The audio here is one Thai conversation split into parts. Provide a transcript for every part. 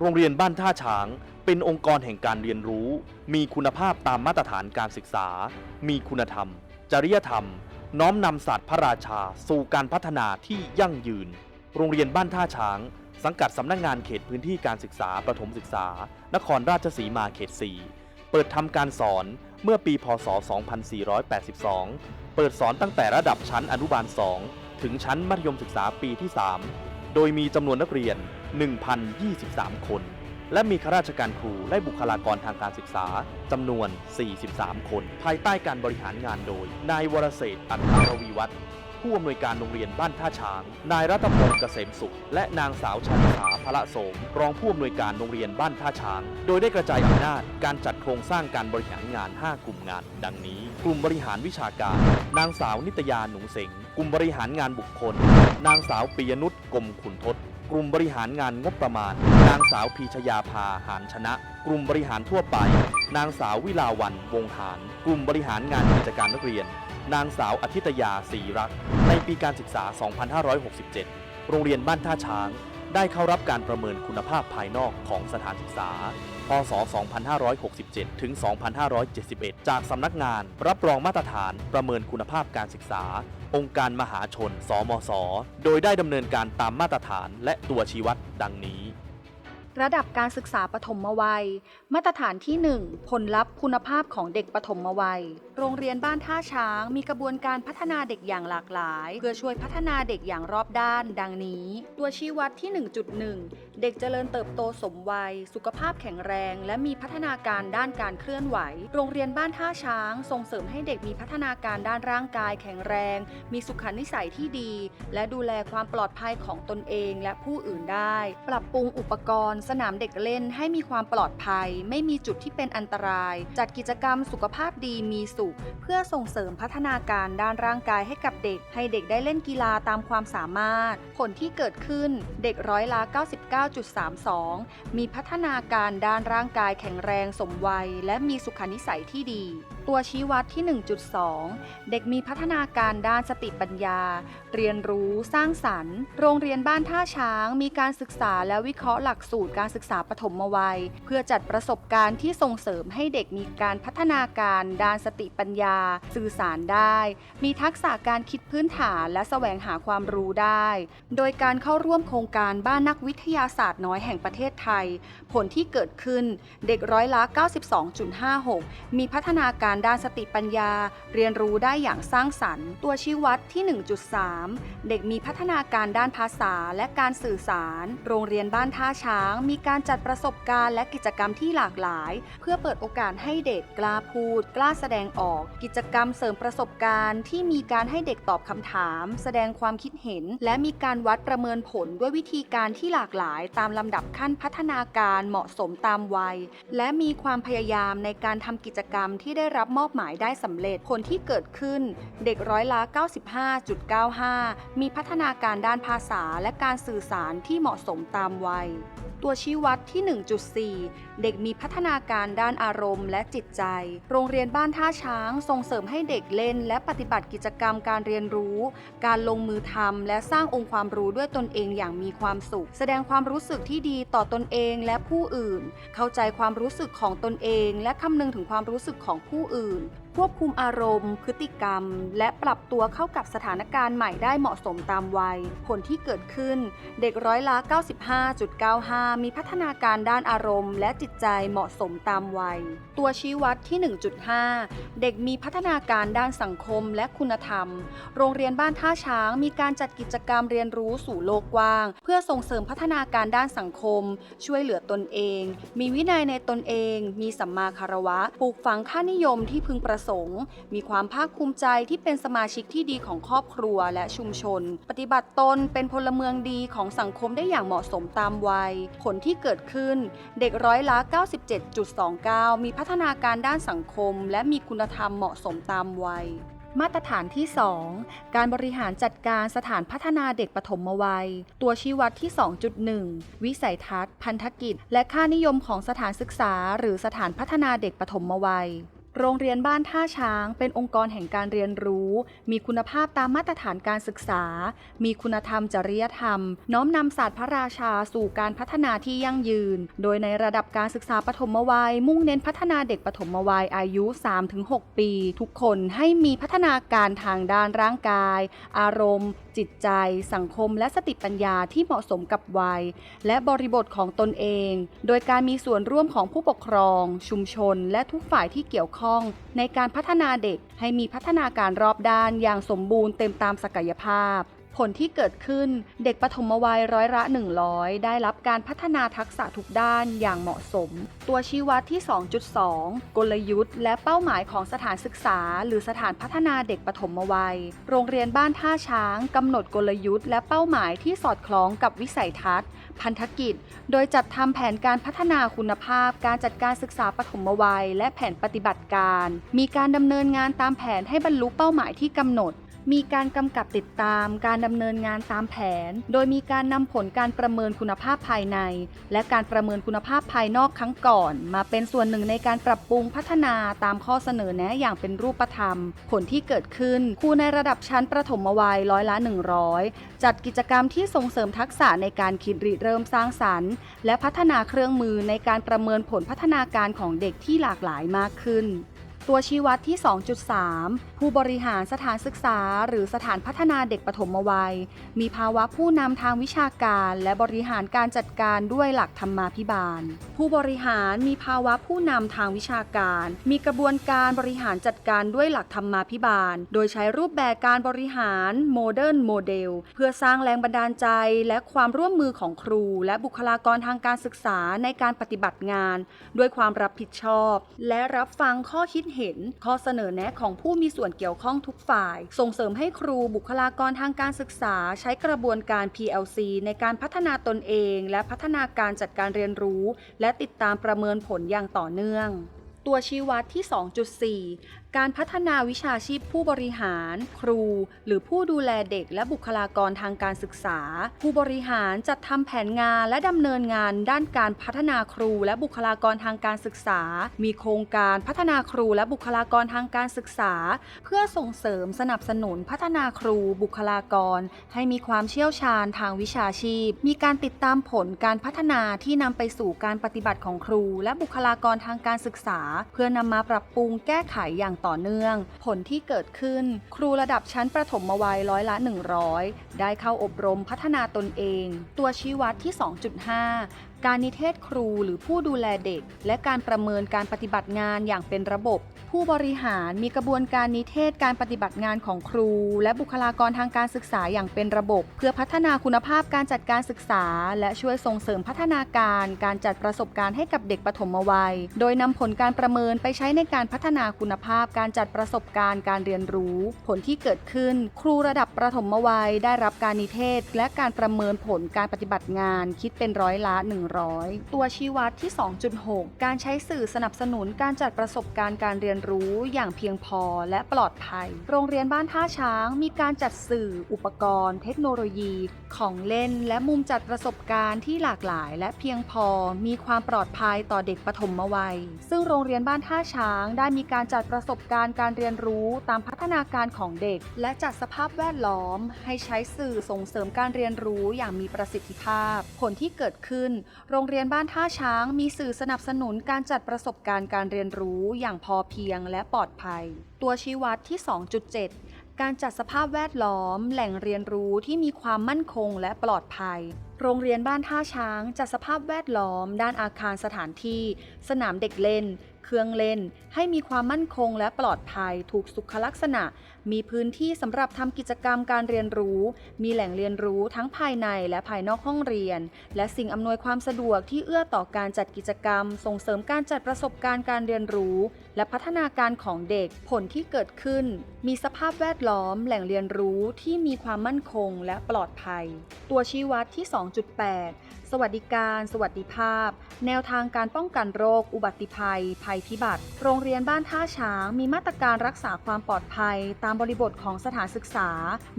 โรงเรียนบ้านท่าช้าง เป็นองค์กรแห่งการเรียนรู้ มีคุณภาพตามมาตรฐานการศึกษา มีคุณธรรม จริยธรรม น้อมนำศาสตร์พระราชา สู่การพัฒนาที่ยั่งยืน โรงเรียนบ้านท่าช้าง สังกัดสำนักงานเขตพื้นที่การศึกษาประถมศึกษา นครราชสีมาเขต 4 เปิดทำการสอนเมื่อปีพศ 2482 เปิดสอนตั้งแต่ระดับชั้นอนุบาล 2 ถึงชั้นมัธยมศึกษาปีที่ 3 โดยมีจำนวนนักเรียน 1,023 คน และมีข้าราชการครูและบุคลากรทางการศึกษาจำนวน 43 คน ภายใต้การบริหารงานโดย นายวรเศรษฐ์อัตตารวีวัฒน์ ผู้อำนวยการโรงเรียนบ้านท่าช้าง นายรัตพงศ์เกษมสุข และนางสาวชาลิสาพระโสมรองผู้อำนวยการโรงเรียนบ้านท่าช้าง โดยได้กระจายอำนาจการจัดโครงสร้างการบริหารงาน 5 กลุ่มงาน ดังนี้ กลุ่มบริหารวิชาการ นางสาวนิตยาหนูเสงกลุ่มบริหารงานบุคคล นางสาวปิยนุชกรมขุนทศกลุ่มบริหารงานงบประมาณ นางสาวพีชยาภาหานชนะ กลุ่มบริหารทั่วไป นางสาววิลาวันวงหารกลุ่มบริหารงานกิจการนักเรียน นางสาวอธิตยาศรีรัก ในปีการศึกษา 2567 โรงเรียนบ้านท่าช้าง ได้เข้ารับการประเมินคุณภาพภายนอกของสถานศึกษา พศ 2567 ถึง 2571 จากสำนักงานรับรองมาตรฐานประเมินคุณภาพการศึกษา องค์การมหาชน สมสโดยได้ดำเนินการตามมาตรฐานและตัวชี้วัดดังนี้ ระดับการศึกษาปฐมวัย มาตรฐานที่ 1 ผลลัพธ์คุณภาพของเด็กปฐมวัย โรงเรียนบ้านท่าช้าง มีกระบวนการพัฒนาเด็กอย่างหลากหลาย เพื่อช่วยพัฒนาเด็กอย่างรอบด้าน ดังนี้ ตัวชี้วัดที่ 1.1 เด็กเจริญเติบโตสมวัย สุขภาพแข็งแรง และมีพัฒนาการด้านการเคลื่อนไหว โรงเรียนบ้านท่าช้าง ส่งเสริมให้เด็กมีพัฒนาการด้านร่างกายแข็งแรง มีสุขนิสัยที่ดี และดูแลความปลอดภัยของตนเองและผู้อื่นได้ ปรับปรุงอุปกรณ์สนามเด็กเล่นให้มีความปลอดภัย ไม่มีจุดที่เป็นอันตราย จัดกิจกรรมสุขภาพดีมีสุข เพื่อส่งเสริมพัฒนาการด้านร่างกายให้กับเด็ก ให้เด็กได้เล่นกีฬาตามความสามารถ ผลที่เกิดขึ้นเด็กร้อยละ 99.32 มีพัฒนาการด้านร่างกายแข็งแรงสมวัย และมีสุขนิสัยที่ดี ตัวชี้วัดที่ 1.2 เด็กมีพัฒนาการด้านสติปัญญา เรียนรู้สร้างสรรค์ โรงเรียนบ้านท่าช้าง มีการศึกษาและวิเคราะห์หลักสูตรการศึกษาปฐมวัย เพื่อจัดประสบการณ์ที่ส่งเสริมให้เด็กมีการพัฒนาการด้านสติปัญญา สื่อสารได้ มีทักษะการคิดพื้นฐานและแสวงหาความรู้ได้ โดยการเข้าร่วมโครงการบ้านนักวิทยาศาสตร์น้อยแห่งประเทศไทย ผลที่เกิดขึ้นเด็กร้อยละ 92.56 มีพัฒนาการด้านสติปัญญา เรียนรู้ได้อย่างสร้างสรรค์ ตัวชี้วัดที่ 1.3 เด็กมีพัฒนาการด้านภาษาและการสื่อสาร โรงเรียนบ้านท่าช้าง มีการจัดประสบการณ์และกิจกรรมที่หลากหลาย เพื่อเปิดโอกาสให้เด็กกล้าพูด กล้าแสดงออก กิจกรรมเสริมประสบการณ์ที่มีการให้เด็กตอบคำถาม แสดงความคิดเห็น และมีการวัดประเมินผลด้วยวิธีการที่หลากหลาย ตามลำดับขั้นพัฒนาการเหมาะสมตามวัย และมีความพยายามในการทำกิจกรรมที่ได้รับมอบหมายได้สำเร็จผลที่เกิดขึ้น เด็กร้อยละ 95.95 มีพัฒนาการด้านภาษาและการสื่อสารที่เหมาะสมตามวัย ตัวชี้วัดที่ 1.4 เด็กมีพัฒนาการด้านอารมณ์ และจิตใจ โรงเรียนบ้านท่าช้างส่งเสริมให้เด็กเล่น และปฏิบัติกิจกรรมการเรียนรู้ การลงมือทำและสร้างองค์ความรู้ด้วยตนเองอย่างมีความสุข แสดงความรู้สึกที่ดีต่อตนเองและผู้อื่น เข้าใจความรู้สึกของตนเอง และคำนึงถึงความรู้สึกของผู้อื่นอื่น ควบคุมอารมณ์ พฤติกรรม และปรับตัวเข้ากับสถานการณ์ใหม่ได้เหมาะสมตามวัย ผลที่เกิดขึ้น เด็กร้อยละ 95.95 มีพัฒนาการด้านอารมณ์ และจิตใจเหมาะสมตามวัย ตัวชี้วัดที่ 1.5 เด็กมีพัฒนาการด้านสังคมและคุณธรรม โรงเรียนบ้านท่าช้างมีการจัดกิจกรรมเรียนรู้สู่โลกกว้าง เพื่อส่งเสริมพัฒนาการด้านสังคม ช่วยเหลือตนเอง มีวินัยในตนเอง มีสัมมาคารวะ ปลูกฝังค่านิยมที่พึงประสงค์มีความภาคภูมิใจที่เป็นสมาชิกที่ดีของครอบครัวและชุมชน ปฏิบัติตนเป็นพลเมืองดีของสังคมได้อย่างเหมาะสมตามวัย ผลที่เกิดขึ้น เด็กร้อยละ 97.29 มีพัฒนาการด้านสังคม และมีคุณธรรมเหมาะสมตามวัยมาตรฐานที่ 2 การบริหารจัดการสถานพัฒนาเด็กปฐมวัย ตัวชี้วัดที่ 2.1 วิสัยทัศน์ พันธกิจ และค่านิยมของสถานศึกษา หรือสถานพัฒนาเด็กปฐมวัย โรงเรียนบ้านท่าช้าง เป็นองค์กรแห่งการเรียนรู้ มีคุณภาพตามมาตรฐานการศึกษา มีคุณธรรมจริยธรรม น้อมนำศาสตร์พระราชาสู่การพัฒนาที่ยั่งยืน โดยในระดับการศึกษาปฐมวัย มุ่งเน้นพัฒนาเด็กปฐมวัยอายุ 3-6 ปี ทุกคนให้มีพัฒนาการทางด้านร่างกาย อารมณ์ จิตใจ สังคม และสติปัญญาที่เหมาะสมกับวัย และบริบทของตนเอง โดยการมีส่วนร่วมของผู้ปกครอง ชุมชน และทุกฝ่ายที่เกี่ยวข้องในการพัฒนาเด็กให้มีพัฒนาการรอบด้านอย่างสมบูรณ์เต็มตามศักยภาพ ผลที่เกิดขึ้นเด็กปฐมวัยร้อยละ 100 ได้รับการพัฒนาทักษะทุกด้านอย่างเหมาะสม ตัวชี้วัดที่ 2.2 กลยุทธ์ และเป้าหมายของสถานศึกษา หรือสถานพัฒนาเด็กปฐมวัย โรงเรียนบ้านท่าช้างกำหนดกลยุทธ์และเป้าหมายที่สอดคล้องกับวิสัยทัศน์ พันธกิจ โดยจัดทำแผนการพัฒนาคุณภาพ การจัดการศึกษาปฐมวัย และแผนปฏิบัติการ มีการดำเนินงานตามแผนให้บรรลุเป้าหมายที่กำหนด มีการกำกับติดตามการดำเนินงานตามแผน โดยมีการนำผลการประเมินคุณภาพภายใน และการประเมินคุณภาพภายนอกครั้งก่อน มาเป็นส่วนหนึ่งในการปรับปรุงพัฒนาตามข้อเสนอแนะอย่างเป็นรูปธรรม ผลที่เกิดขึ้นครูในระดับชั้นประถมวัยร้อยละ 100 จัดกิจกรรมที่ส่งเสริมทักษะในการคิดริเริ่มสร้างสรรค์ และพัฒนาเครื่องมือในการประเมินผลพัฒนาการของเด็กที่หลากหลายมากขึ้น ตัวชี้วัดที่ 2.3 ผู้บริหารสถานศึกษา หรือสถานพัฒนาเด็กปฐมวัย มีภาวะผู้นำทางวิชาการ และบริหารการจัดการด้วยหลักธรรมาภิบาล ผู้บริหารมีภาวะผู้นำทางวิชาการ มีกระบวนการบริหารจัดการด้วยหลักธรรมาภิบาล โดยใช้รูปแบบการบริหารโมเดิร์นโมเดลเพื่อสร้างแรงบันดาลใจ และความร่วมมือของครู และบุคลากรทางการศึกษาในการปฏิบัติงาน ด้วยความรับผิดชอบ และรับฟังข้อคิดเห็นข้อเสนอแนะของผู้มีส่วนเกี่ยวข้องทุกฝ่าย ส่งเสริมให้ครูบุคลากรทางการศึกษา ใช้กระบวนการ PLC ในการพัฒนาตนเอง และพัฒนาการจัดการเรียนรู้ และติดตามประเมินผลอย่างต่อเนื่องตัวชี้วัดที่ 2.4 การพัฒนาวิชาชีพผู้บริหาร ครู หรือผู้ดูแลเด็กและบุคลากรทางการศึกษา ผู้บริหารจัดทำแผนงานและดำเนินงานด้านการพัฒนาครูและบุคลากรทางการศึกษา มีโครงการพัฒนาครูและบุคลากรทางการศึกษา เพื่อส่งเสริมสนับสนุนพัฒนาครูบุคลากร ให้มีความเชี่ยวชาญทางวิชาชีพ มีการติดตามผลการพัฒนาที่นำไปสู่การปฏิบัติของครู และบุคลากรทางการศึกษา เพื่อนำมาปรับปรุงแก้ไขอย่างต่อเนื่อง ผลที่เกิดขึ้น ครูระดับชั้นประถมวัยร้อยละ 100 ได้เข้าอบรมพัฒนาตนเอง ตัวชี้วัดที่ 2.5 การนิเทศครูหรือผู้ดูแลเด็ก และการประเมินการปฏิบัติงานอย่างเป็นระบบ ผู้บริหารมีกระบวนการนิเทศการปฏิบัติงานของครู และบุคลากรทางการศึกษาอย่างเป็นระบบ เพื่อพัฒนาคุณภาพการจัดการศึกษา และช่วยส่งเสริมพัฒนาการการจัดประสบการณ์ให้กับเด็กปฐมวัย โดยนำผลการประเมินไปใช้ในการพัฒนาคุณภาพการจัดประสบการณ์การเรียนรู้ ผลที่เกิดขึ้น ครูระดับประถมวัยได้รับการนิเทศ และการประเมินผลการปฏิบัติงานคิดเป็นร้อยละ100 ตัวชี้วัดที่ 2.6 การใช้สื่อสนับสนุนการจัดประสบการณ์การเรียนรู้อย่างเพียงพอและปลอดภัย โรงเรียนบ้านท่าช้างมีการจัดสื่ออุปกรณ์ เทคโนโลยี ของเล่น และมุมจัดประสบการณ์ที่หลากหลาย และเพียงพอมีความปลอดภัยต่อเด็กปฐมวัย ซึ่งโรงเรียนบ้านท่าช้างได้มีการจัดประสบการณ์การเรียนรู้ตามพัฒนาการของเด็ก และจัดสภาพแวดล้อม ให้ใช้สื่อส่งเสริมการเรียนรู้อย่างมีประสิทธิภาพ ผลที่เกิดขึ้นโรงเรียนบ้านท่าช้างมีสื่อสนับสนุนการจัดประสบการณ์การเรียนรู้อย่างพอเพียงและปลอดภัย ตัวชี้วัดที่ 2.7 การจัดสภาพแวดล้อม แหล่งเรียนรู้ที่มีความมั่นคงและปลอดภัย โรงเรียนบ้านท่าช้างจัดสภาพแวดล้อม ด้านอาคารสถานที่ สนามเด็กเล่น เครื่องเล่น ให้มีความมั่นคงและปลอดภัย ถูกสุขลักษณะ มีพื้นที่สำหรับทำกิจกรรมการเรียนรู้ มีแหล่งเรียนรู้ทั้งภายในและภายนอกห้องเรียน และสิ่งอำนวยความสะดวกที่เอื้อต่อการจัดกิจกรรม ส่งเสริมการจัดประสบการณ์การเรียนรู้ และพัฒนาการของเด็กผลที่เกิดขึ้น มีสภาพแวดล้อม แหล่งเรียนรู้ที่มีความมั่นคงและปลอดภัย ตัวชี้วัดที่ 2.8 สวัสดิการ สวัสดิภาพ แนวทางการป้องกันโรค อุบัติภัย ภัยพิบัติ โรงเรียนบ้านท่าช้าง มีมาตรการรักษาความปลอดภัย ตามบริบทของสถานศึกษา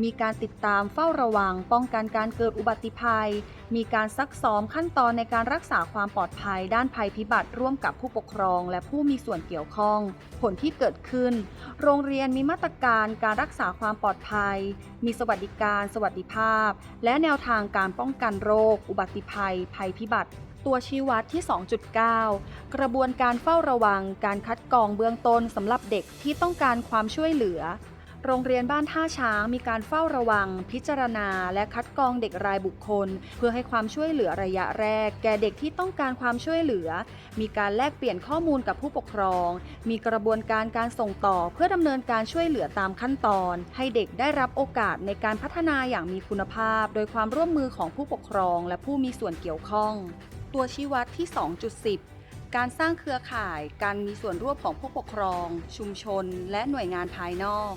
มีการติดตามเฝ้าระวัง ป้องกันการเกิดอุบัติภัย มีการซักซ้อมขั้นตอนในการรักษาความปลอดภัยด้านภัยพิบัติร่วมกับผู้ปกครอง และผู้มีส่วนเกี่ยวข้อง ผลที่เกิดขึ้น โรงเรียนมีมาตรการการรักษาความปลอดภัย มีสวัสดิการ สวัสดิภาพ และแนวทางการป้องกันโรค อุบัติภัย ภัยพิบัติ ตัวชี้วัดที่ 2.9 กระบวนการเฝ้าระวัง การคัดกรองเบื้องต้นสำหรับเด็กที่ต้องการความช่วยเหลือ โรงเรียนบ้านท่าช้างมีการเฝ้าระวัง พิจารณา และคัดกรองเด็กรายบุคคล เพื่อให้ความช่วยเหลือระยะแรก แก่เด็กที่ต้องการความช่วยเหลือ มีการแลกเปลี่ยนข้อมูลกับผู้ปกครอง มีกระบวนการการส่งต่อเพื่อดำเนินการช่วยเหลือตามขั้นตอน ให้เด็กได้รับโอกาสในการพัฒนาอย่างมีคุณภาพ โดยความร่วมมือของผู้ปกครอง และผู้มีส่วนเกี่ยวข้อง ตัวชี้วัดที่ 2.10การสร้างเครือข่าย การมีส่วนร่วมของผู้ปกครอง ชุมชน และหน่วยงานภายนอก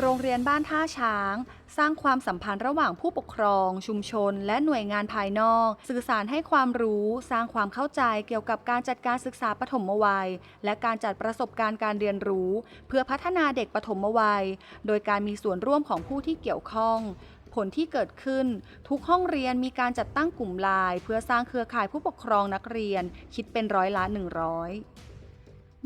โรงเรียนบ้านท่าช้าง สร้างความสัมพันธ์ระหว่างผู้ปกครอง ชุมชน และหน่วยงานภายนอก สื่อสารให้ความรู้ สร้างความเข้าใจเกี่ยวกับการจัดการศึกษาปฐมวัย และการจัดประสบการณ์การเรียนรู้ เพื่อพัฒนาเด็กปฐมวัย โดยการมีส่วนร่วมของผู้ที่เกี่ยวข้องผลที่เกิดขึ้น ทุกห้องเรียนมีการจัดตั้งกลุ่มไลน์เพื่อสร้างเครือข่ายผู้ปกครองนักเรียนคิดเป็นร้อยละ100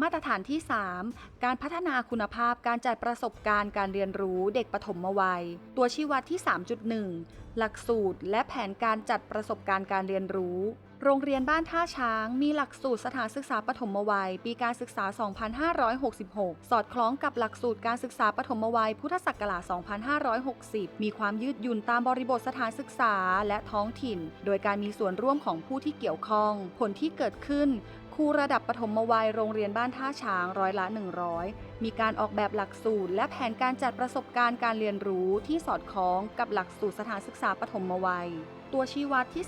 มาตรฐานที่ 3 การพัฒนาคุณภาพการจัดประสบการณ์การเรียนรู้เด็กปฐมวัย ตัวชี้วัดที่ 3.1 หลักสูตร และแผนการจัดประสบการณ์การเรียนรู้ โรงเรียนบ้านท่าช้าง มีหลักสูตรสถานศึกษาปฐมวัย ปีการศึกษา 2566 สอดคล้องกับหลักสูตรการศึกษาปฐมวัย พุทธศักราช 2560 มีความยืดหยุ่นตามบริบทสถานศึกษาและท้องถิ่น โดยการมีส่วนร่วมของผู้ที่เกี่ยวข้อง ผลที่เกิดขึ้น รูระดับปฐมวัยโรงเรียนบ้านท่าช้างร้อยละ 100 มีการออกแบบหลักสูตร และแผนการจัดประสบการณ์การเรียนรู้ที่สอดคล้องกับหลักสูตรสถานศึกษาปฐมวัย ตัวชี้วัดที่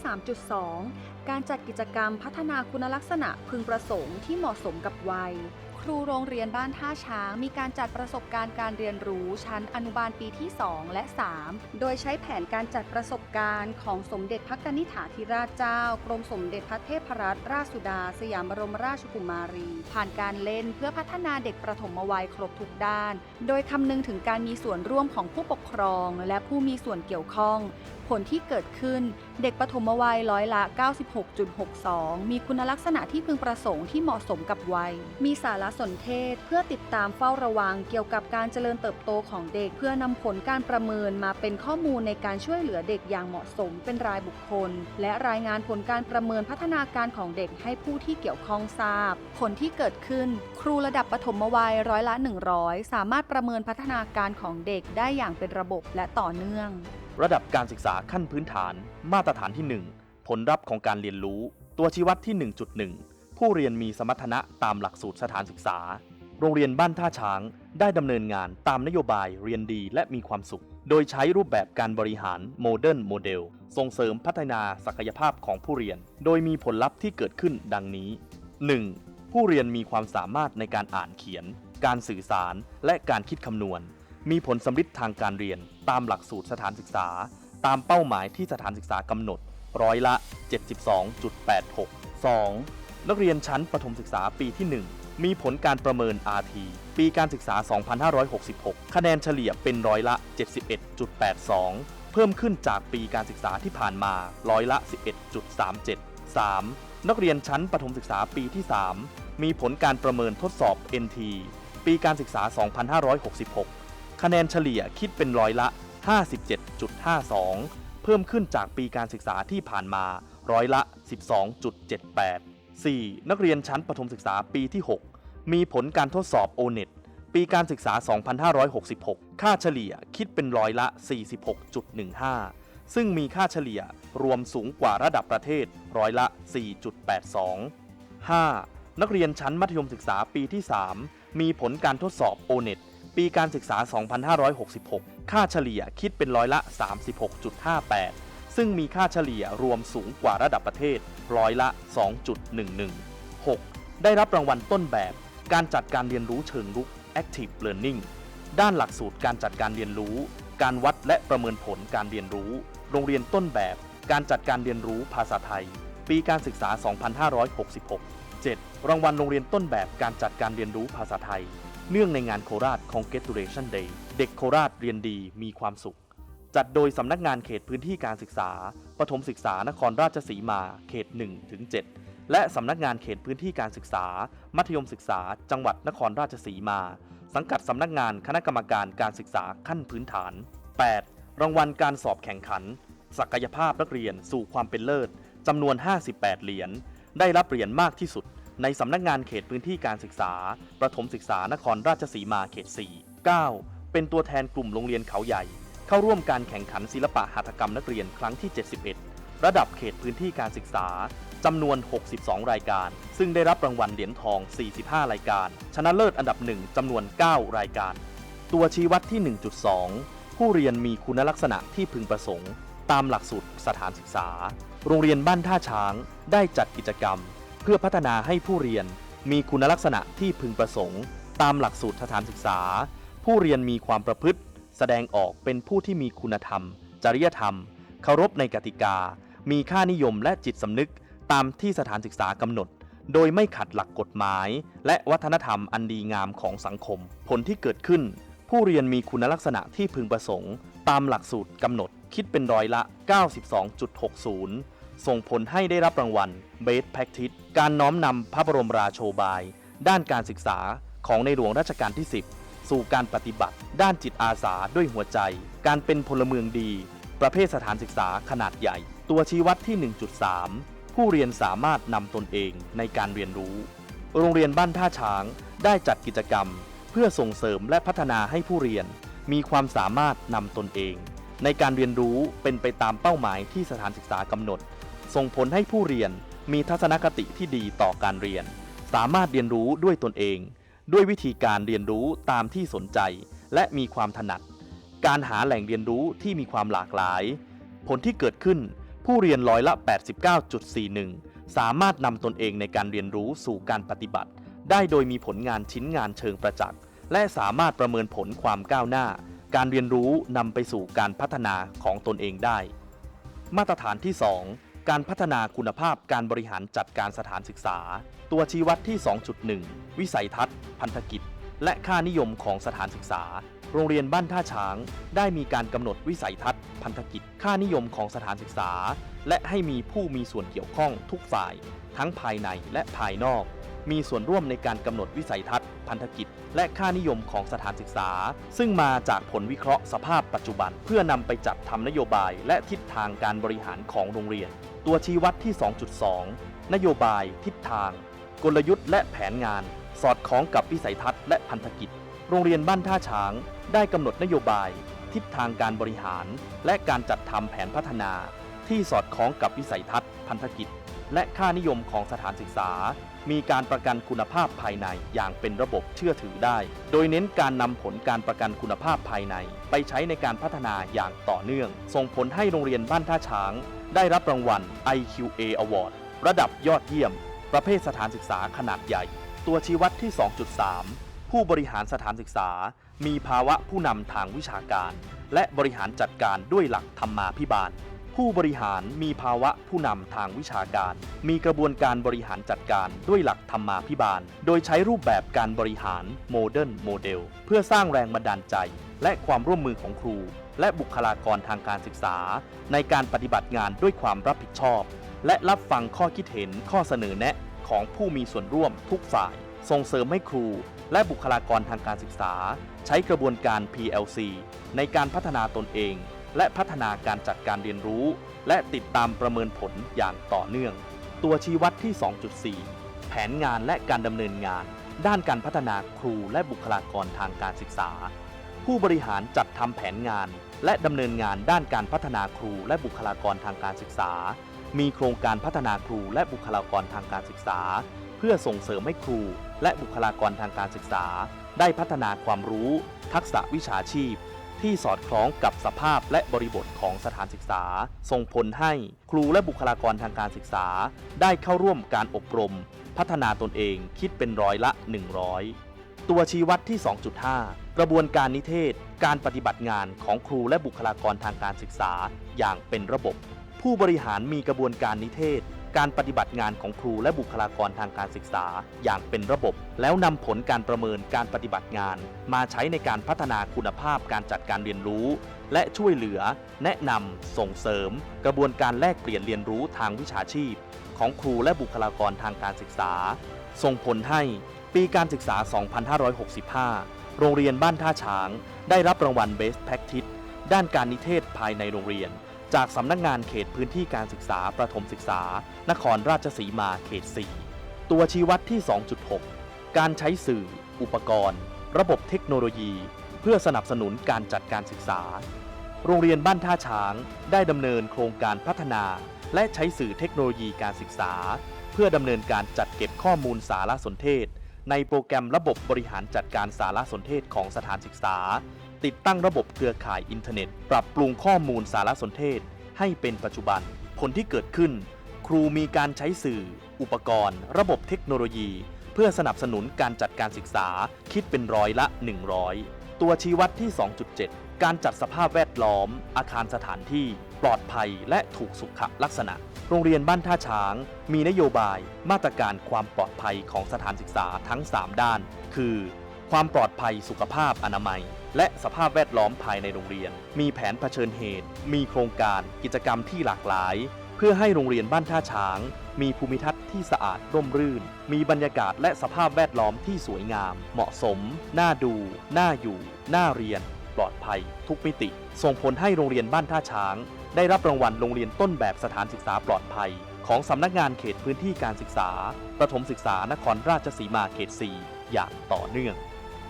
3.2 การจัดกิจกรรมพัฒนาคุณลักษณะพึงประสงค์ที่เหมาะสมกับวัย ครูโรงเรียนบ้านท่าช้างมีการจัดประสบการณ์การเรียนรู้ชั้นอนุบาลปีที่ 2 และ 3 โดยใช้แผนการจัดประสบการณ์ของสมเด็จพระกนิษฐาธิราชเจ้า กรมสมเด็จพระเทพรัตนราชสุดา สยามบรมราชกุมารี ผ่านการเล่นเพื่อพัฒนาเด็กประถมวัยครบทุกด้าน โดยคำนึงถึงการมีส่วนร่วมของผู้ปกครอง และผู้มีส่วนเกี่ยวข้อง ผลที่เกิดขึ้น เด็กปฐมวัยร้อยละ 96.62 มีคุณลักษณะที่พึงประสงค์ที่เหมาะสมกับวัย มีสารสนเทศเพื่อติดตามเฝ้าระวังเกี่ยวกับการเจริญเติบโตของเด็ก เพื่อนำผลการประเมินมาเป็นข้อมูลในการช่วยเหลือเด็กอย่างเหมาะสมเป็นรายบุคคล และรายงานผลการประเมินพัฒนาการของเด็กให้ผู้ที่เกี่ยวข้องทราบ ผลที่เกิดขึ้น ครูระดับปฐมวัยร้อยละ 100 สามารถประเมินพัฒนาการของเด็กได้อย่างเป็นระบบและต่อเนื่อง ระดับการศึกษาขั้นพื้นฐาน มาตรฐานที่ 1 ผลลัพธ์ของการเรียนรู้ ตัวชี้วัดที่ 1.1 ผู้เรียนมีสมรรถนะตามหลักสูตรสถานศึกษา โรงเรียนบ้านท่าช้าง ได้ดำเนินงานตามนโยบายเรียนดีและมีความสุข โดยใช้รูปแบบการบริหารโมเดิร์นโมเดลส่งเสริมพัฒนาศักยภาพของผู้เรียน โดยมีผลลัพธ์ที่เกิดขึ้นดังนี้ 1. ผู้เรียนมีความสามารถในการอ่านเขียน การสื่อสาร และการคิดคำนวณ มีผลสำลิดทางการเรียนตามหลักสูตรสถานศึกษา ตามเป้าหมายที่สถานศึกษากำหนดร้อยละ 72.86 2. นักเรียนชั้นประถมศึกษาปีที่ 1 มีผลการประเมิน RT ปีการศึกษา 2566 คะแนนเฉลี่ยเป็นร้อยละ 71.82 เพิ่มขึ้นจากปีการศึกษาที่ผ่านมาร้อยละ 11.37 3. นักเรียนชั้นประถมศึกษาปีที่ 3 มีผลการประเมินทดสอบ NT ปีการศึกษา 2566 คะแนนเฉลี่ยคิดเป็นร้อยละ 57.52 เพิ่มขึ้นจากปีการศึกษาที่ผ่านมาร้อยละ 12.78 4. นักเรียนชั้นประถมศึกษาปีที่ 6 มีผลการทดสอบ O-NET ปีการศึกษา 2566 ค่าเฉลี่ยคิดเป็นร้อยละ 46.15 ซึ่งมีค่าเฉลี่ยรวมสูงกว่าระดับประเทศร้อยละ 4.82 5. นักเรียนชั้นมัธยมศึกษาปีที่ 3 มีผลการทดสอบ O-NET ปีการศึกษา 2566 ค่าเฉลี่ยคิดเป็นร้อยละ 36.58 ซึ่งมีค่าเฉลี่ยรวมสูงกว่าระดับประเทศร้อยละ 2.11 6. ได้รับรางวัลต้นแบบ การจัดการเรียนรู้เชิงรุก Active Learning ด้านหลักสูตรการจัดการเรียนรู้ การวัดและประเมินผลการเรียนรู้ โรงเรียนต้นแบบ การจัดการเรียนรู้ภาษาไทย ปีการศึกษา 2566 7. รางวัลโรงเรียนต้นแบบการจัดการเรียนรู้ภาษาไทย เนื่องในงานโคราช Congratulation Day เด็กโคราชเรียนดีมีความสุข จัดโดยสำนักงานเขตพื้นที่การศึกษา ประถมศึกษานครราชสีมาเขต1ถึง7และสำนักงานเขตพื้นที่การศึกษา มัธยมศึกษา จังหวัดนครราชสีมา สังกัดสำนักงานคณะกรรมการการศึกษาขั้นพื้นฐาน 8. รางวัลการสอบแข่งขัน ศักยภาพนักเรียนสู่ความเป็นเลิศจำนวน 58 เหรียญได้รับเหรียญมากที่สุด ในสำนักงานเขตพื้นที่การศึกษา ประถมศึกษานครราชสีมาเขต 4 9. เป็นตัวแทนกลุ่มโรงเรียนเขาใหญ่ เข้าร่วมการแข่งขันศิลปะหัตถกรรมนักเรียนครั้งที่ 71 ระดับเขตพื้นที่การศึกษาจำนวน 62 รายการ ซึ่งได้รับรางวัลเหรียญทอง 45 รายการ ชนะเลิศอันดับหนึ่งจำนวน 9 รายการ ตัวชี้วัดที่ 1.2 ผู้เรียนมีคุณลักษณะที่พึงประสงค์ ตามหลักสูตรสถานศึกษา โรงเรียนบ้านท่าช้าง ได้จัดกิจกรรม เพื่อพัฒนาให้ผู้เรียนมีคุณลักษณะที่พึงประสงค์ ตามหลักสูตรสถานศึกษา ผู้เรียนมีความประพฤติ แสดงออกเป็นผู้ที่มีคุณธรรม จริยธรรม เคารพในกติกา มีค่านิยมและจิตสำนึกตามที่สถานศึกษากำหนด โดยไม่ขัดหลักกฎหมาย และวัฒนธรรมอันดีงามของสังคม ผลที่เกิดขึ้น ผู้เรียนมีคุณลักษณะที่พึงประสงค์ ตามหลักสูตรกำหนดคิดเป็นร้อยละ 92.60 ส่งผลให้ได้รับรางวัล Best Practice การน้อมนำพระบรมราโชบาย ด้านการศึกษาของในหลวงรัชกาลที่ 10 สู่การปฏิบัติ ด้านจิตอาสาด้วยหัวใจ การเป็นพลเมืองดี ประเภทสถานศึกษาขนาดใหญ่ ตัวชี้วัดที่ 1.3 ผู้เรียนสามารถนำตนเองในการเรียนรู้ โรงเรียนบ้านท่าช้างได้จัดกิจกรรม เพื่อส่งเสริมและพัฒนาให้ผู้เรียน มีความสามารถนำตนเอง ในการเรียนรู้เป็นไปตามเป้าหมายที่สถานศึกษากำหนด ส่งผลให้ผู้เรียน มีทัศนคติที่ดีต่อการเรียน สามารถเรียนรู้ด้วยตนเอง ด้วยวิธีการเรียนรู้ตามที่สนใจ และมีความถนัด การหาแหล่งเรียนรู้ที่มีความหลากหลาย ผลที่เกิดขึ้น ผู้เรียนร้อยละ 89.41 สามารถนำตนเองในการเรียนรู้สู่การปฏิบัติ ได้โดยมีผลงานชิ้นงานเชิงประจักษ์และสามารถประเมินผลความก้าวหน้า การเรียนรู้นำไปสู่การพัฒนาของตนเองได้ มาตรฐานที่ 2 การพัฒนาคุณภาพการบริหารจัดการสถานศึกษา ตัวชี้วัดที่ 2.1 วิสัยทัศน์ พันธกิจ และค่านิยมของสถานศึกษา โรงเรียนบ้านท่าช้าง ได้มีการกำหนดวิสัยทัศน์ พันธกิจ ค่านิยมของสถานศึกษา และให้มีผู้มีส่วนเกี่ยวข้องทุกฝ่าย ทั้งภายในและภายนอก มีส่วนร่วมในการกำหนดวิสัยทัศน์ พันธกิจ และค่านิยมของสถานศึกษา ซึ่งมาจากผลวิเคราะห์สภาพปัจจุบัน เพื่อนำไปจัดทำนโยบายและทิศทางการบริหารของโรงเรียน ตัวชี้วัดที่ 2.2 นโยบาย ทิศทาง กลยุทธ์และแผนงาน สอดคล้องกับวิสัยทัศน์และพันธกิจ โรงเรียนบ้านท่าช้าง ได้กำหนดนโยบาย ทิศทางการบริหาร และการจัดทำแผนพัฒนา ที่สอดคล้องกับวิสัยทัศน์ พันธกิจ และค่านิยมของสถานศึกษา มีการประกันคุณภาพภายในอย่างเป็นระบบเชื่อถือได้ โดยเน้นการนำผลการประกันคุณภาพภายใน ไปใช้ในการพัฒนาอย่างต่อเนื่อง ส่งผลให้โรงเรียนบ้านท่าช้าง ได้รับรางวัล IQA Award ระดับยอดเยี่ยม ประเภทสถานศึกษาขนาดใหญ่ ตัวชี้วัดที่ 2.3 ผู้บริหารสถานศึกษา มีภาวะผู้นำทางวิชาการ และบริหารจัดการด้วยหลักธรรมาภิบาล ผู้บริหารมีภาวะผู้นำทางวิชาการ มีกระบวนการบริหารจัดการด้วยหลักธรรมาภิบาล โดยใช้รูปแบบการบริหารโมเดิร์นโมเดลเพื่อสร้างแรงบันดาลใจ และความร่วมมือของครู และบุคลากรทางการศึกษา ในการปฏิบัติงานด้วยความรับผิดชอบ และรับฟังข้อคิดเห็นข้อเสนอแนะของผู้มีส่วนร่วมทุกฝ่าย ส่งเสริมให้ครู และบุคลากรทางการศึกษา ใช้กระบวนการ PLC ในการพัฒนาตนเอง และพัฒนาการจัดการเรียนรู้ และติดตามประเมินผลอย่างต่อเนื่อง ตัวชี้วัดที่ 2.4 แผนงานและการดำเนินงาน ด้านการพัฒนาครูและบุคลากรทางการศึกษา ผู้บริหารจัดทำแผนงาน และดำเนินงานด้านการพัฒนาครูและบุคลากรทางการศึกษา มีโครงการพัฒนาครูและบุคลากรทางการศึกษา เพื่อส่งเสริมให้ครู และบุคลากรทางการศึกษา ได้พัฒนาความรู้ ทักษะวิชาชีพ ที่สอดคล้องกับสภาพและบริบทของสถานศึกษา ส่งผลให้ครูและบุคลากรทางการศึกษา ได้เข้าร่วมการอบรม พัฒนาตนเองคิดเป็นร้อยละ 100 ตัวชี้วัดที่ 2.5 กระบวนการนิเทศ การปฏิบัติงานของครูและบุคลากรทางการศึกษาอย่างเป็นระบบ ผู้บริหารมีกระบวนการนิเทศ การปฏิบัติงานของครูและบุคลากรทางการศึกษา อย่างเป็นระบบ แล้วนำผลการประเมินการปฏิบัติงาน มาใช้ในการพัฒนาคุณภาพการจัดการเรียนรู้ และช่วยเหลือ แนะนำส่งเสริม กระบวนการแลกเปลี่ยนเรียนรู้ทางวิชาชีพ ของครูและบุคลากรทางการศึกษา ส่งผลให้ปีการศึกษา 2565 โรงเรียนบ้านท่าช้าง ได้รับรางวัล Best Practice ด้านการนิเทศภายในโรงเรียน จากสำนักงานเขตพื้นที่การศึกษาประถมศึกษา นครราชสีมาเขต 4 ตัวชี้วัดที่ 2.6 การใช้สื่อ อุปกรณ์ ระบบเทคโนโลยี เพื่อสนับสนุนการจัดการศึกษา โรงเรียนบ้านท่าช้างได้ดำเนินโครงการพัฒนา และใช้สื่อเทคโนโลยีการศึกษา เพื่อดำเนินการจัดเก็บข้อมูลสารสนเทศ ในโปรแกรมระบบบริหารจัดการสารสนเทศของสถานศึกษา ติดตั้งระบบเครือข่ายอินเทอร์เน็ต ปรับปรุงข้อมูลสารสนเทศ ให้เป็นปัจจุบัน ผลที่เกิดขึ้น ครูมีการใช้สื่อ อุปกรณ์ ระบบเทคโนโลยี เพื่อสนับสนุนการจัดการศึกษาคิดเป็นร้อยละ 100 ตัวชี้วัดที่ 2.7 การจัดสภาพแวดล้อม อาคารสถานที่ ปลอดภัยและถูกสุขลักษณะ โรงเรียนบ้านท่าช้าง มีนโยบาย มาตรการความปลอดภัยของสถานศึกษาทั้ง 3 ด้าน คือ ความปลอดภัยสุขภาพอนามัย และสภาพแวดล้อมภายในโรงเรียน มีแผนเผชิญเหตุ มีโครงการกิจกรรมที่หลากหลาย เพื่อให้โรงเรียนบ้านท่าช้าง มีภูมิทัศน์ที่สะอาดร่มรื่น มีบรรยากาศและสภาพแวดล้อมที่สวยงาม เหมาะสม น่าดู น่าอยู่ น่าเรียน ปลอดภัย ทุกมิติ ส่งผลให้โรงเรียนบ้านท่าช้าง ได้รับรางวัลโรงเรียนต้นแบบสถานศึกษาปลอดภัย ของสำนักงานเขตพื้นที่การศึกษา ประถมศึกษานครราชสีมาเขต 4 อย่างต่อเนื่อง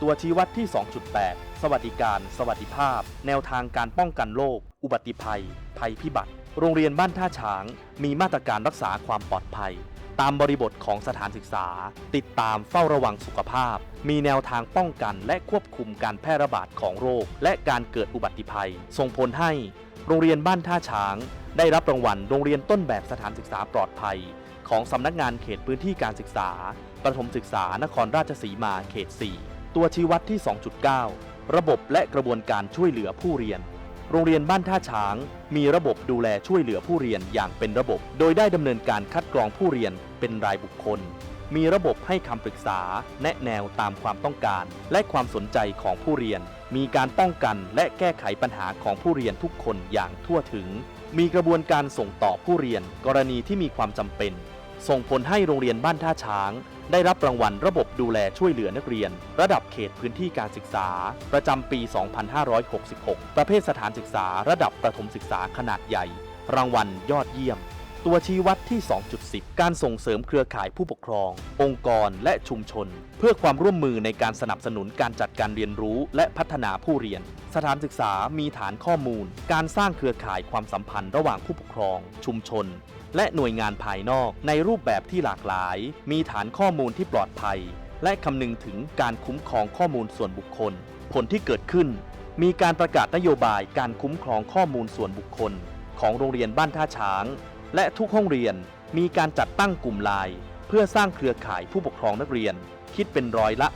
ตัวชี้วัดที่ 2.8 สวัสดิการ สวัสดิภาพ แนวทางการป้องกันโรค อุบัติภัย ภัยพิบัติ โรงเรียนบ้านท่าช้าง มีมาตรการรักษาความปลอดภัย ตามบริบทของสถานศึกษา ติดตามเฝ้าระวังสุขภาพ มีแนวทางป้องกันและควบคุมการแพร่ระบาดของโรค และการเกิดอุบัติภัย ส่งผลให้ โรงเรียนบ้านท่าช้าง ได้รับรางวัลโรงเรียนต้นแบบสถานศึกษาปลอดภัย ของสำนักงานเขตพื้นที่การศึกษาประถมศึกษานครราชสีมาเขต 4 ตัวชี้วัดที่ 2.9 ระบบและกระบวนการช่วยเหลือผู้เรียน โรงเรียนบ้านท่าช้าง มีระบบดูแลช่วยเหลือผู้เรียนอย่างเป็นระบบ โดยได้ดำเนินการคัดกรองผู้เรียนเป็นรายบุคคล มีระบบให้คำปรึกษา แนะแนวตามความต้องการ และความสนใจของผู้เรียน มีการป้องกันและแก้ไขปัญหาของผู้เรียนทุกคนอย่างทั่วถึง มีกระบวนการส่งต่อผู้เรียน กรณีที่มีความจำเป็น ส่งผลให้โรงเรียนบ้านท่าช้าง ได้รับรางวัลระบบดูแลช่วยเหลือนักเรียน ระดับเขตพื้นที่การศึกษา ประจำปี 2566 ประเภทสถานศึกษาระดับประถมศึกษาขนาดใหญ่ รางวัลยอดเยี่ยม ตัวชี้วัดที่ 2.10 การส่งเสริมเครือข่ายผู้ปกครอง องค์กรและชุมชน เพื่อความร่วมมือในการสนับสนุนการจัดการเรียนรู้และพัฒนาผู้เรียน สถานศึกษามีฐานข้อมูล การสร้างเครือข่ายความสัมพันธ์ระหว่างผู้ปกครอง ชุมชน และหน่วยงานภายนอกในรูปแบบที่หลากหลาย มีฐานข้อมูลที่ปลอดภัย และคำนึงถึงการคุ้มครองข้อมูลส่วนบุคคล ผลที่เกิดขึ้น มีการประกาศนโยบายการคุ้มครองข้อมูลส่วนบุคคล ของโรงเรียนบ้านท่าช้าง และทุกห้องเรียนมีการจัดตั้งกลุ่มไลน์เพื่อสร้างเครือข่ายผู้ปกครองนักเรียน คิดเป็นร้อยละ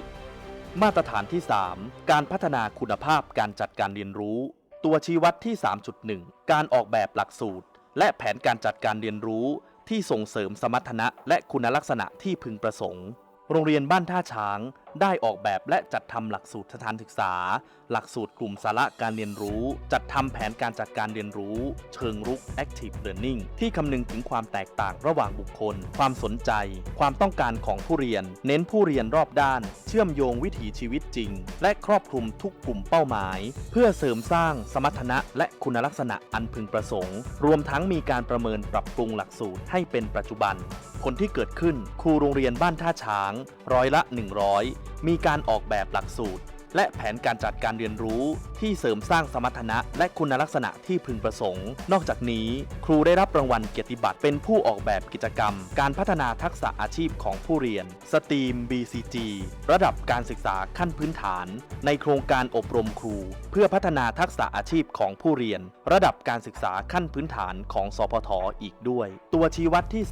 100 มาตรฐานที่ 3 การพัฒนาคุณภาพการจัดการเรียนรู้ ตัวชี้วัดที่ 3.1 การออกแบบหลักสูตร และแผนการจัดการเรียนรู้ที่ส่งเสริมสมรรถนะและคุณลักษณะที่พึงประสงค์ โรงเรียนบ้านท่าช้าง ได้ออกแบบและจัดทำหลักสูตรสถานศึกษา หลักสูตรกลุ่มสาระการเรียนรู้ จัดทำแผนการจัดการเรียนรู้ เชิงรุก Active Learning ที่คำนึงถึงความแตกต่างระหว่างบุคคล ความสนใจ ความต้องการของผู้เรียน เน้นผู้เรียนรอบด้าน เชื่อมโยงวิถีชีวิตจริง และครอบคลุมทุกกลุ่มเป้าหมาย เพื่อเสริมสร้างสมรรถนะ และคุณลักษณะอันพึงประสงค์ รวมทั้งมีการประเมินปรับปรุงหลักสูตรให้เป็นปัจจุบัน ผลที่เกิดขึ้นครูโรงเรียนบ้านท่าช้าง ร้อยละ 100มีการออกแบบหลักสูตร และแผนการจัดการเรียนรู้ที่เสริมสร้างสมรรถนะ และคุณลักษณะที่พึงประสงค์ นอกจากนี้ ครูได้รับรางวัลเกียรติบัตรเป็นผู้ออกแบบกิจกรรม การพัฒนาทักษะอาชีพของผู้เรียน STEAM BCG ระดับการศึกษาขั้นพื้นฐาน ในโครงการอบรมครู เพื่อพัฒนาทักษะอาชีพของผู้เรียน ระดับการศึกษาขั้นพื้นฐานของสพทอีกด้วย ตัวชี้วัดที่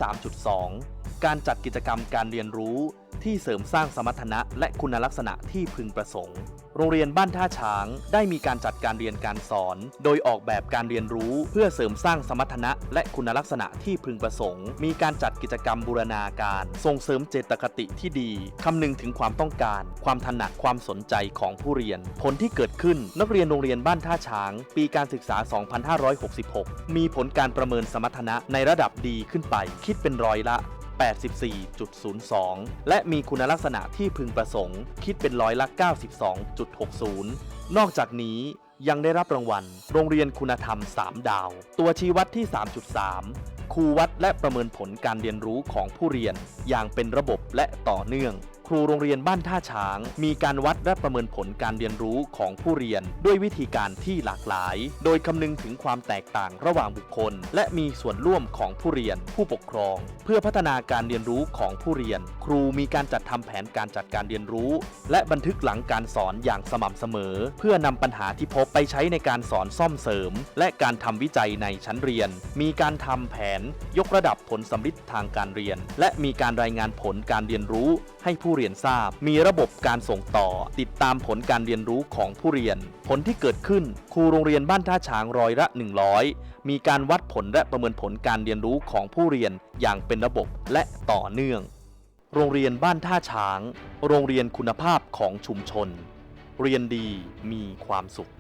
3.2 การจัดกิจกรรมการเรียนรู้ ที่เสริมสร้างสมรรถนะและคุณลักษณะที่พึงประสงค์ โรงเรียนบ้านท่าช้างได้มีการจัดการเรียนการสอน โดยออกแบบการเรียนรู้เพื่อเสริมสร้างสมรรถนะและคุณลักษณะที่พึงประสงค์ มีการจัดกิจกรรมบูรณาการ ส่งเสริมเจตคติที่ดี คำนึงถึงความต้องการ ความถนัดความสนใจของผู้เรียน ผลที่เกิดขึ้นนักเรียนโรงเรียนบ้านท่าช้าง ปีการศึกษา 2566 มีผลการประเมินสมรรถนะในระดับดีขึ้นไปคิดเป็นร้อยละ 84.02 และมีคุณลักษณะที่พึงประสงค์ คิดเป็นร้อยละ 92.60 นอกจากนี้ยังได้รับรางวัล โรงเรียนคุณธรรม 3 ดาว ตัวชี้วัดที่ 3.3 ครูวัดและประเมินผลการเรียนรู้ของผู้เรียนอย่างเป็นระบบและต่อเนื่อง รูโรงเรียนบ้านท่าช้าง มีการวัดและประเมินผลการเรียนรู้ของผู้เรียน ด้วยวิธีการที่หลากหลาย โดยคำนึงถึงความแตกต่างระหว่างบุคคล และมีส่วนร่วมของผู้เรียน ผู้ปกครอง เพื่อพัฒนาการเรียนรู้ของผู้เรียน ครูมีการจัดทำแผนการจัดการเรียนรู้ และบันทึกหลังการสอนอย่างสม่ำเสมอ เพื่อนำปัญหาที่พบไปใช้ในการสอนซ่อมเสริม และการทำวิจัยในชั้นเรียน มีการทำแผน ยกระดับผลสำลิดทางการเรียน และมีการรายงานผลการเรียนรู้ให้ผู้เรียนทราบ มีระบบการส่งต่อ ติดตามผลการเรียนรู้ของผู้เรียน ผลที่เกิดขึ้น ครูโรงเรียนบ้านท่าช้างร้อยละ 100 มีการวัดผลและประเมินผลการเรียนรู้ของผู้เรียนอย่างเป็นระบบและต่อเนื่อง โรงเรียนบ้านท่าช้าง โรงเรียนคุณภาพของชุมชน เรียนดีมีความสุข